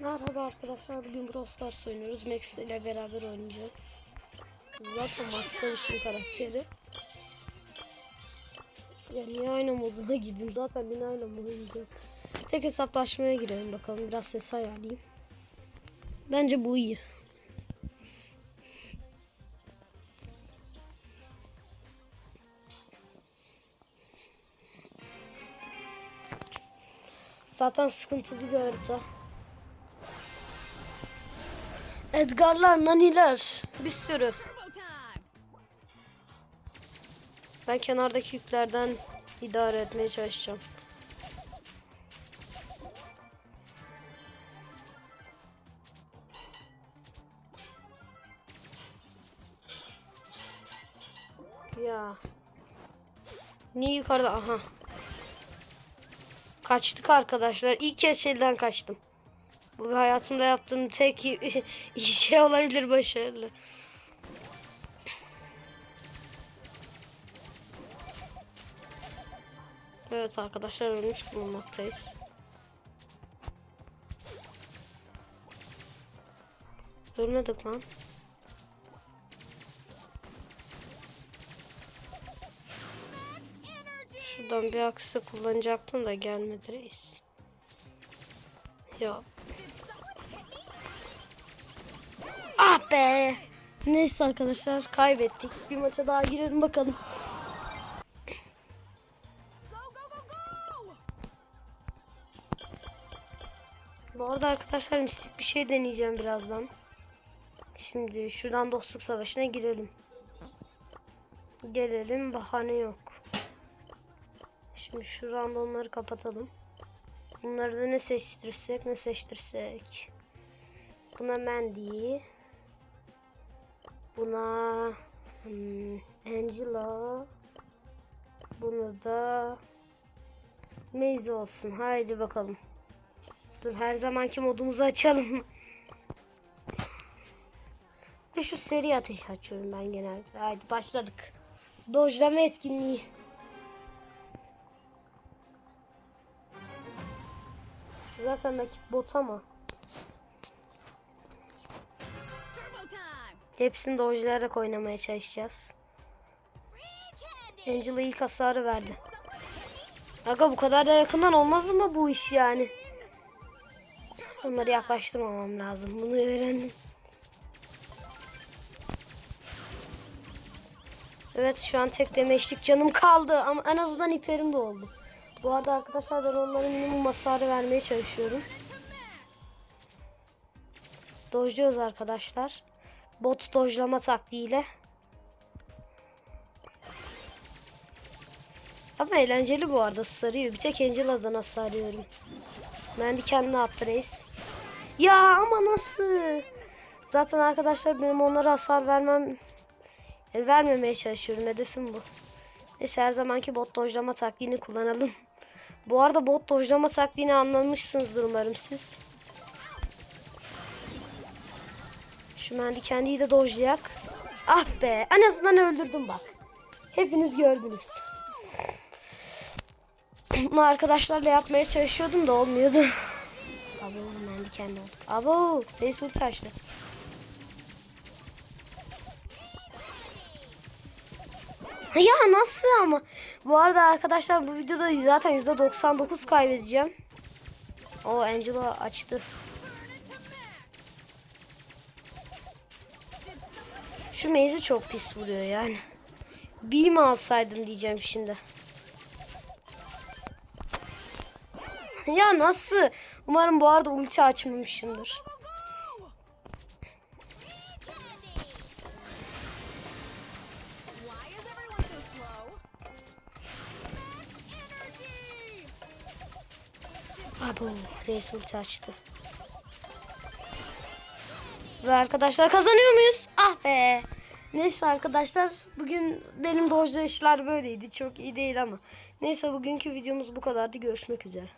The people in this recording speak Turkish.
Merhaba arkadaşlar bugün Brawl oynuyoruz. Max ile beraber oynayacağız. Zaten Max'ın işin karakteri. Ya niye aynı moduna gideyim zaten yine aynı mod oynayacak. Tek hesaplaşmaya girelim bakalım biraz ses ayarlayayım. Bence bu iyi. Zaten sıkıntılı bir harita. Edgar'lar, Nani'ler bir sürü. Ben kenardaki yüklerden idare etmeye çalışacağım. Ya. Niye yukarıda? Aha. Kaçtık arkadaşlar. İlk kez şeyden kaçtım. Bu hayatımda yaptığım tek şey olabilir başarılı. Evet arkadaşlar ölmüş bulunmaktayız. Ölmedik lan. Şuradan bir aksı kullanacaktım da gelmedi reis. Ya. Ah be. Neyse arkadaşlar kaybettik. Bir maça daha girelim bakalım. Bu arada arkadaşlar mistik bir şey deneyeceğim birazdan. Şimdi şuradan dostluk savaşına girelim. Gelelim bahane yok. Şimdi şuradan da onları kapatalım. Bunları da ne seçtirsek ne seçtirsek. Buna Mandy. Buna hmm, Angela. Bunu da Maze olsun. Haydi bakalım. Dur her zamanki modumuzu açalım. Ve şu seri ateş açıyorum ben genelde. Haydi başladık. Dojlama etkinliği. Zaten rakip bot ama. Hepsini dojlayarak oynamaya çalışacağız. Angela ilk hasarı verdi. Aga bu kadar da yakından olmaz mı bu iş yani? Onları yaklaştırmamam lazım. Bunu öğrendim. Evet şu an tek demeçlik canım kaldı ama en azından iperim de oldu. Bu arada arkadaşlar ben onlara minimum hasarı vermeye çalışıyorum. Dojluyoruz arkadaşlar. Bot dojlama taktiğiyle. Ama eğlenceli bu arada sarıyor. Bir tek Angela'dan hasar yiyorum. Mandy kendine attı reis. Ya ama nasıl? Zaten arkadaşlar benim onlara hasar vermem yani vermemeye çalışıyorum. Hedefim bu. Neyse her zamanki bot dojlama taktiğini kullanalım. Bu arada bot dojlama taktiğini anlamışsınızdır umarım siz. Şu Mandy kendiyi de dojlayak. Ah be en azından öldürdüm bak. Hepiniz gördünüz. Bunu arkadaşlarla yapmaya çalışıyordum da olmuyordu. Abo Mandy kendi oldu. Abo reis ulti açtı. Ya nasıl ama? Bu arada arkadaşlar bu videoda zaten %99 kaybedeceğim. O Angela açtı. Şu meyze çok pis vuruyor yani. Mi alsaydım diyeceğim şimdi. Ya nasıl? Umarım bu arada ulti açmamışımdır. Abo reis ulti açtı. Ve arkadaşlar kazanıyor muyuz? Ah be. Neyse arkadaşlar bugün benim dojda işler böyleydi. Çok iyi değil ama. Neyse bugünkü videomuz bu kadardı. Görüşmek üzere.